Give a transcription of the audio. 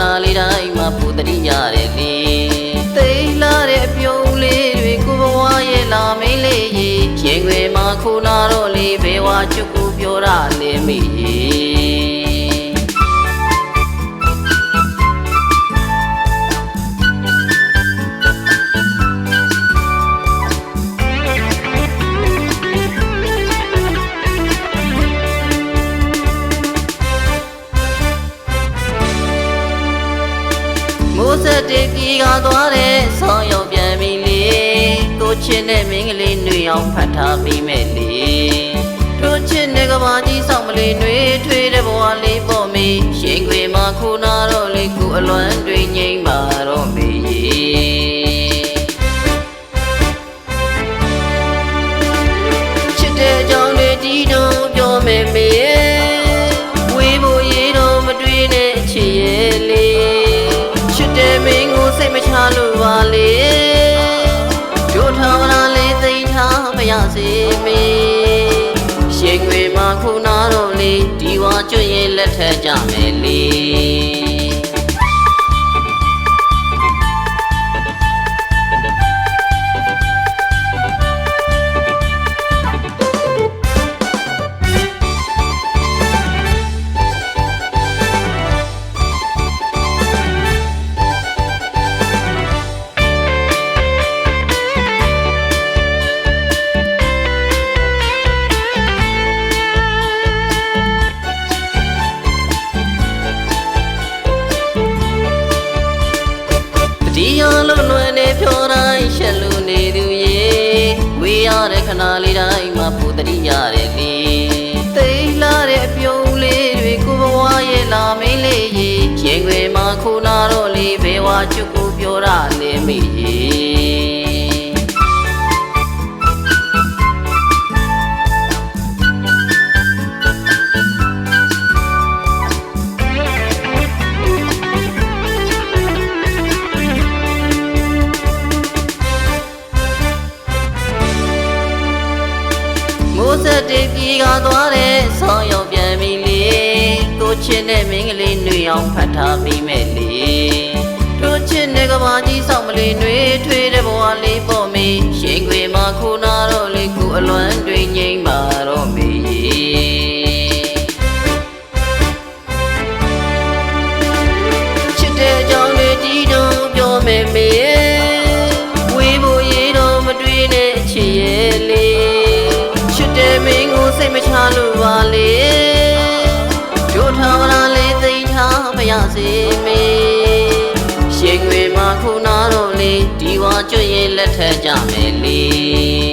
ဏလေးတိုင်းမှာပူတတိရတယ်လေသိလာတဲ့အပြုံးလေးတွေကိုဘဝရဲ့လာမင်းလေးရေရင်ွယ်မှာခုနာတော့လေဘယ်ဝါချွတ်ကိုပြောရလဲမေရေ မိုးဆက်တေကြီးကသွားတဲ့ဆောင်းရောက်ပြန်ပြီလေကိုချစ်တဲ့မင်းကလေးနှွေအောင်ဖတ်ထားပြီးမဲ့လေတို့ချစ်တဲ့ကဘာကြီးဆောင်မလေးနှွေထွေးတဲ့ဘဝလေးပေါ့မေရှင်ခွေမှာခုနာတော့လေကိုအလွမ်းတွေငိမ့်ပါ စေမေရှင်ခွေမှာခုနာတော့လေဒီဝါကျွတ်ရင်လက်ထက်ကြမယ်လေ ဒီရလုံးလွယ်နေဖြောတိုင်းရှက်လို့နေသူရေဝေးရတဲ့ခဏလေးတိုင်းမှာပူတတိရတယ်လေသိလာတဲ့အပြုံးလေးတွေကိုဘဝရဲ့လာမင်းလေးရေရင်ွယ်မှာခုနာတော့လေဘယ်ဝါချွတ်ကိုပြောရလဲမေရေ မိုးဆက်တေကြီးကသွားတဲ့ဆောင်းရောက်ပြန်ပြီလေကိုချစ်တဲ့မင်းကလေးနှွေအောင်ဖတ်ထားပြီးမဲ့လေတို့ချစ်တဲ့ကဘာကြီးဆောင်မလေးနှွေထွေးတဲ့ဘဝလေးပေါ့မေရှင်ခွေမှာခုနာတော့လေကိုအလွမ်းတွေငိမ့် ရစေမေရှင်ငွေမှာခုနာတော့လေဒီဝါကျွတ်ရင်လက်ထက်ကြမယ်လေ